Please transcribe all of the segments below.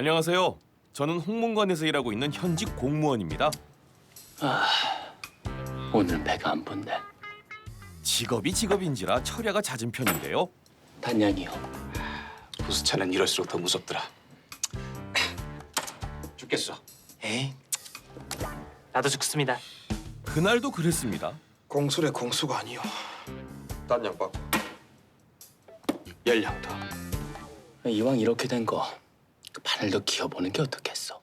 안녕하세요. 저는 홍문관에서 일하고 있는 현직 공무원입니다. 오늘은 배가 안 본데 직업이 직업인지라 철야가 잦은 편인데요. 단양이요 부수차는 이럴수록 더 무섭더라. 죽겠어. 에이 나도 죽습니다 그날도 그랬습니다. 공술의 공수가 아니요. 딴양 받고. 열량 더. 이왕 이렇게 된 거 그더 키워보는 게 어떻겠어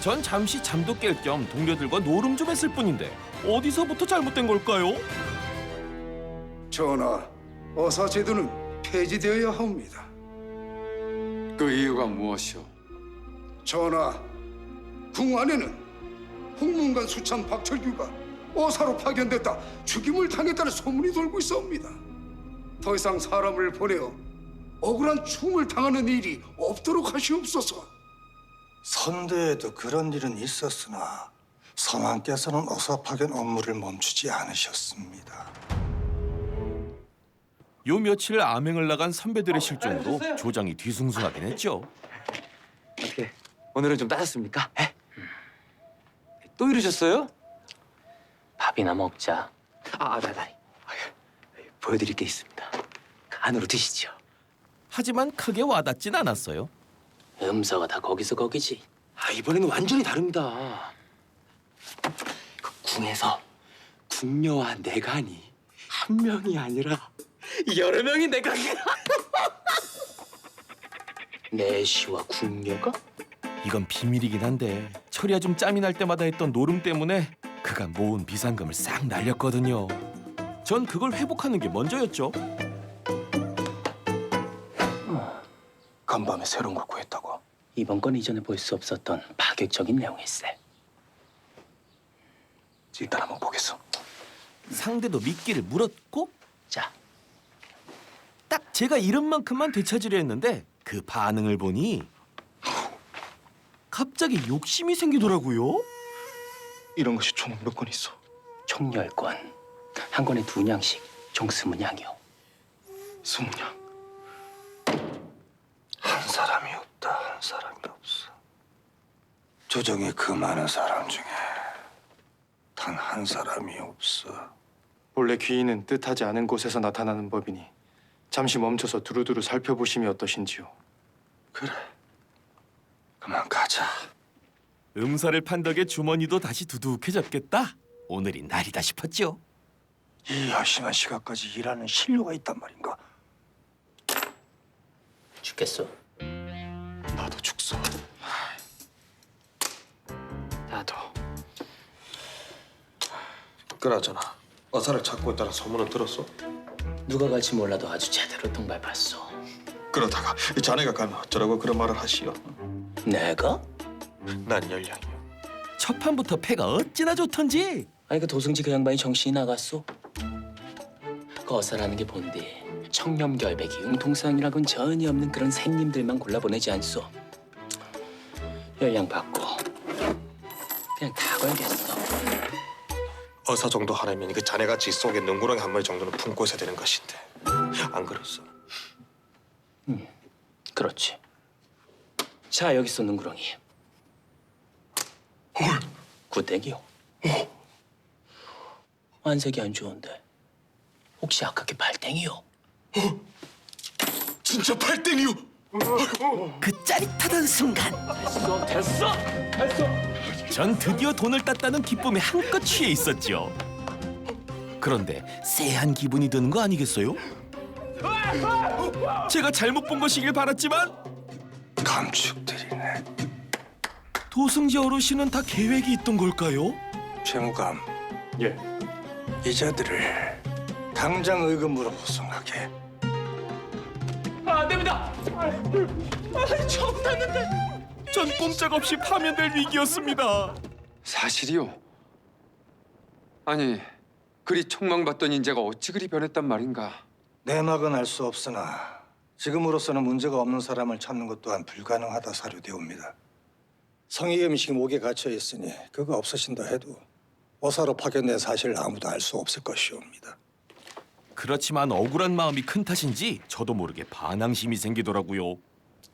전 잠시 잠도 깰 겸 동료들과 노름 좀 했을 뿐인데 어디서부터 잘못된 걸까요? 전하, 어사 제도는 폐지되어야 합니다. 그 이유가 무엇이오? 전하, 궁 안에는 홍문관 수찬 박철규가 어사로 파견됐다 죽임을 당했다는 소문이 돌고 있사옵니다. 더 이상 사람을 보내어 억울한 충을 당하는 일이 없도록 하시옵소서. 선대에도 그런 일은 있었으나 선왕께서는 어사 파견 업무를 멈추지 않으셨습니다. 요 며칠 암행을 나간 선배들의 실종으로 조장이 뒤숭숭하긴 했죠. 어떻게 오늘은 좀 따졌습니까? 에? 또 이러셨어요? 밥이나 먹자 아, 나, 나. 보여드릴 게 있습니다. 안으로 드시죠. 하지만 크게 와닿진 않았어요. 음서가 다 거기서 거기지 아, 이번에는 완전히 다릅니다. 그 궁에서 궁녀와 내간이 한 명이 아니라 여러 명이 내간이. 내시와 궁녀가? 이건 비밀이긴 한데 철야 좀 짬이 날 때마다 했던 노름 때문에 그간 모은 비상금을 싹 날렸거든요. 전 그걸 회복하는 게 먼저였죠. 간밤에 새로운 걸 구했다고. 이번 건 이전에 볼 수 없었던 파격적인 내용일세 일단 한번 보겠어. 상대도 미끼를 물었고 자 딱 제가 이름만큼만 되찾으려 했는데 그 반응을 보니 갑자기 욕심이 생기더라고요. 이런 것이 총 몇 건 있어? 총 열건한 권에 두 냥씩 총 스무 냥이요 스무 냥. 한 사람이 없다. 한 사람이 없어. 조정의 그 많은 사람 중에 단 한 사람이 없어. 본래 귀인은 뜻하지 않은 곳에서 나타나는 법이니 잠시 멈춰서 두루두루 살펴보심이 어떠신지요? 그래. 그만 가자. 음사를 판 덕에 주머니도 다시 두둑해졌겠다. 오늘이 날이다 싶었죠. 이 야심한 시간까지 일하는 신료가 있단 말인가? 죽겠어 나도 죽소. 그나저나 어사를 찾고 있다는 소문은 들었어? 누가 갈지 몰라도 아주 제대로 통발봤어 그러다가 이 자네가 가면 어쩌라고 그런 말을 하시오? 내가? 난 열량이요. 첫 판부터 패가 어찌나 좋던지 아니 그 도승지 그 양반이 정신이 나갔어. 그 어사라는 게 본디 청렴 결백이 융통상이라고는 전혀 없는 그런 생님들만 골라보내지 않소. 열량 받고 그냥 다 걸겠어. 어사 정도 하려면 그 자네같이 속에 능구렁이 한 마리 정도는 품고 있어야 되는 것인데 안 그렇소? 그렇지. 자 여기 있어 능구렁이. 구대기요. 안색이 안 좋은데 혹시 아깝게 발땡이요? 진짜 팔땡이요! 그 짜릿하던 순간 됐어 됐어. 전 드디어 돈을 땄다는 기쁨에 한껏 취해 있었죠. 그런데 쎄한 기분이 드는 거 아니겠어요? 제가 잘못 본 것이길 바랐지만 감축드리네. 도승지 어르신은 다 계획이 있던 걸까요? 최무감, 예. 이자들을 당장 의금으로 호송하게. 전 꼼짝없이 파면될 위기였습니다. 사실이오. 아니, 그리 촉망받던 인재가 어찌 그리 변했단 말인가? 내막은 알 수 없으나 지금으로서는 문제가 없는 사람을 찾는 것 또한 불가능하다 사료되옵니다. 성의 음식이 목에 갇혀 있으니 그거 없으신다 해도 어사로 파견된 사실을 아무도 알 수 없을 것이옵니다. 그렇지만 억울한 마음이 큰 탓인지 저도 모르게 반항심이 생기더라고요.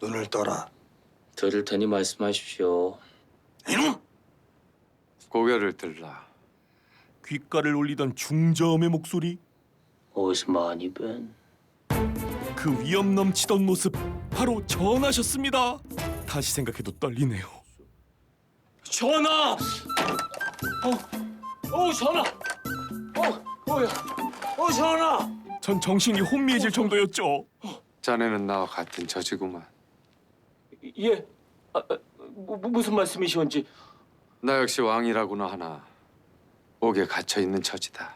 눈을 떠라. 들을 테니 말씀하십시오. 고개를 들라. 귓가를 올리던 중저음의 목소리 어디서 많이 뵌? 그 위험 넘치던 모습 바로 전하셨습니다. 다시 생각해도 떨리네요. 전하! 어, 어 전하! 어, 어야, 어 전하! 전 정신이 혼미해질 정도였죠. 자네는 나와 같은 처지구만. 예, 아, 아, 무, 무슨 말씀이시온지 나 역시 왕이라고나 하나 옥에 갇혀 있는 처지다.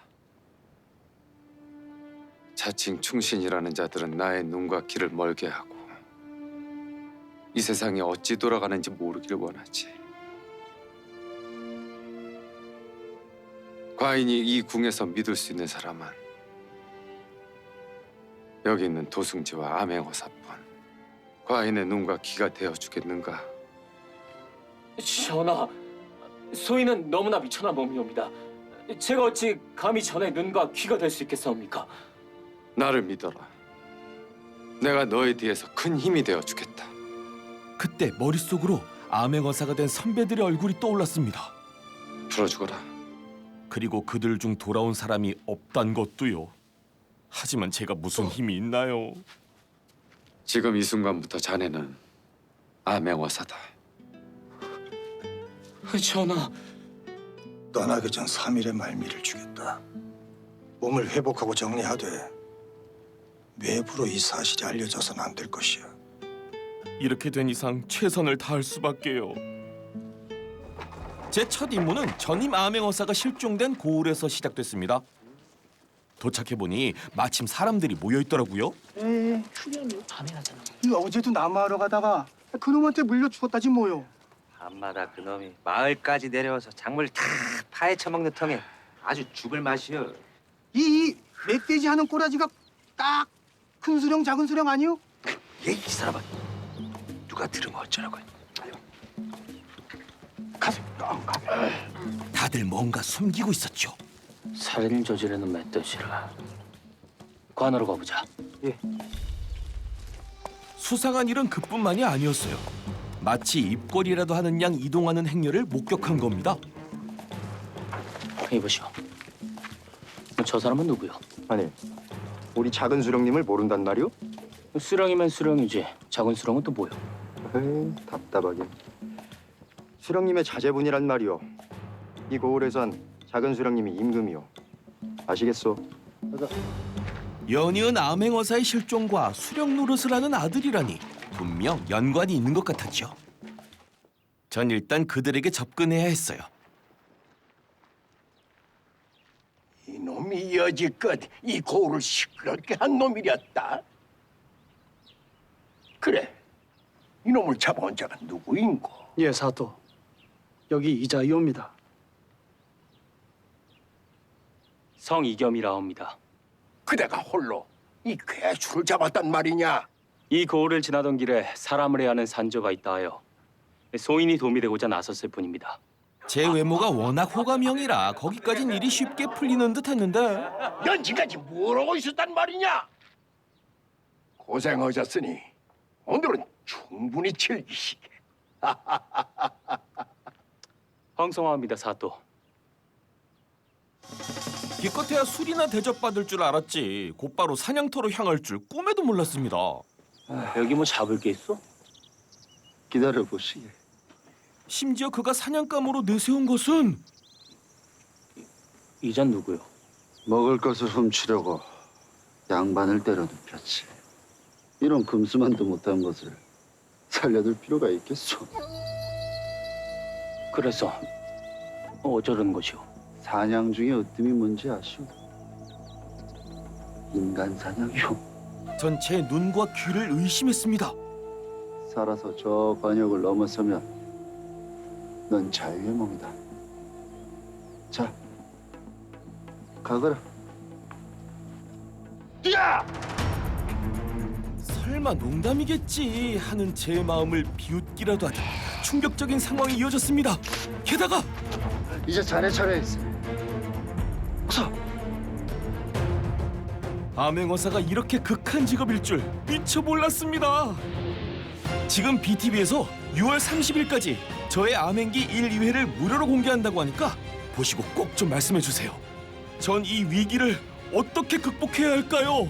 자칭 충신이라는 자들은 나의 눈과 귀를 멀게 하고 이 세상이 어찌 돌아가는지 모르길 원하지. 과인이 이 궁에서 믿을 수 있는 사람은 여기 있는 도승지와 암행어사뿐. 과인의 눈과 귀가 되어 주겠는가? 전하, 소인은 너무나 미천한 몸이옵니다. 제가 어찌 감히 전의 눈과 귀가 될 수 있겠사옵니까? 나를 믿어라. 내가 너에 대해서 큰 힘이 되어 주겠다. 그때 머릿속으로 암행어사가 된 선배들의 얼굴이 떠올랐습니다. 풀어주거라. 그리고 그들 중 돌아온 사람이 없단 것도요. 하지만 제가 무슨 힘이 있나요? 지금 이 순간부터 자네는 암행어사다. 전하, 떠나기 전 3일의 말미를 주겠다. 몸을 회복하고 정리하되 외부로 이 사실이 알려져서는 안될 것이야. 이렇게 된 이상 최선을 다할 수밖에요. 제 첫 임무는 전임 암행어사가 실종된 고을에서 시작됐습니다. 도착해 보니 마침 사람들이 모여 있더라고요. 이 어제도 남하러 가다가 그놈한테 물려 죽었다지 뭐요. 밤마다 그놈이 마을까지 내려와서 작물 다 파헤쳐 먹는 텅에 아주 죽을 맛이여. 이, 이 멧돼지 하는 꼬라지가 딱 큰 수령 작은 수령 아니요? 얘이 사람아 누가 들으면 어쩌라고. 가세요. 어, 가세요. 다들 뭔가 숨기고 있었죠. 살인을 저지르는 멧돼지라. 관으로 가보자. 수상한 일은 그뿐만이 아니었어요. 마치 입거리라도 하는 양 이동하는 행렬을 목격한 겁니다. 이보시오. 저 사람은 누구요? 아니, 우리 작은 수령님을 모른단 말이오? 수령이면 수령이지. 작은 수령은 또 뭐요? 에이, 답답하게. 수령님의 자제분이란 말이오. 이 고을에선 작은 수령님이 임금이오. 아시겠소? 연이은 암행어사의 실종과 수령 노릇을 하는 아들이라니 분명 연관이 있는 것 같았죠. 전 일단 그들에게 접근해야 했어요. 이놈이 여지껏 이 고을을 시끄럽게 한 놈이렸다. 그래, 이놈을 잡아온 자가 누구인고? 예, 사또. 여기 이자이옵니다. 성이겸이라옵니다. 그대가 홀로 이 괴수를 잡았단 말이냐? 이 고을을 지나던 길에 사람을 해야 하는 산저가 있다 하여 소인이 도움이 되고자 나섰을 뿐입니다. 제 외모가 워낙 호감형이라 거기까진 일이 쉽게 풀리는 듯 했는데 넌 지금까지 뭘 하고 있었단 말이냐? 고생하셨으니 오늘은 충분히 즐기시게. 황송합니다, 사또. 기껏해야 술이나 대접받을 줄 알았지 곧바로 사냥터로 향할 줄 꿈에도 몰랐습니다. 여기 뭐 잡을 게 있어? 기다려 보시게. 심지어 그가 사냥감으로 내세운 것은 이잔 누구요? 먹을 것을 훔치려고 양반을 때려 눕혔지. 이런 금수만도 못한 것을 살려둘 필요가 있겠소. 그래서 어쩌는 것이오? 사냥 중에 으뜸이 뭔지 아시오? 인간 사냥이요. 전제 눈과 귀를 의심했습니다. 살아서 저 관역을 넘어서면 넌 자유의 몸이다. 자, 가거라. 설마 농담이겠지 하는 제 마음을 비웃기라도 하자 충격적인 상황이 이어졌습니다. 게다가 이제 자네 차례였어. 암행어사가 이렇게 극한 직업일 줄 미처 몰랐습니다. 지금 BTV에서 6월 30일까지 저의 암행기 1, 2회를 무료로 공개한다고 하니까 보시고 꼭 좀 말씀해 주세요. 전 이 위기를 어떻게 극복해야 할까요?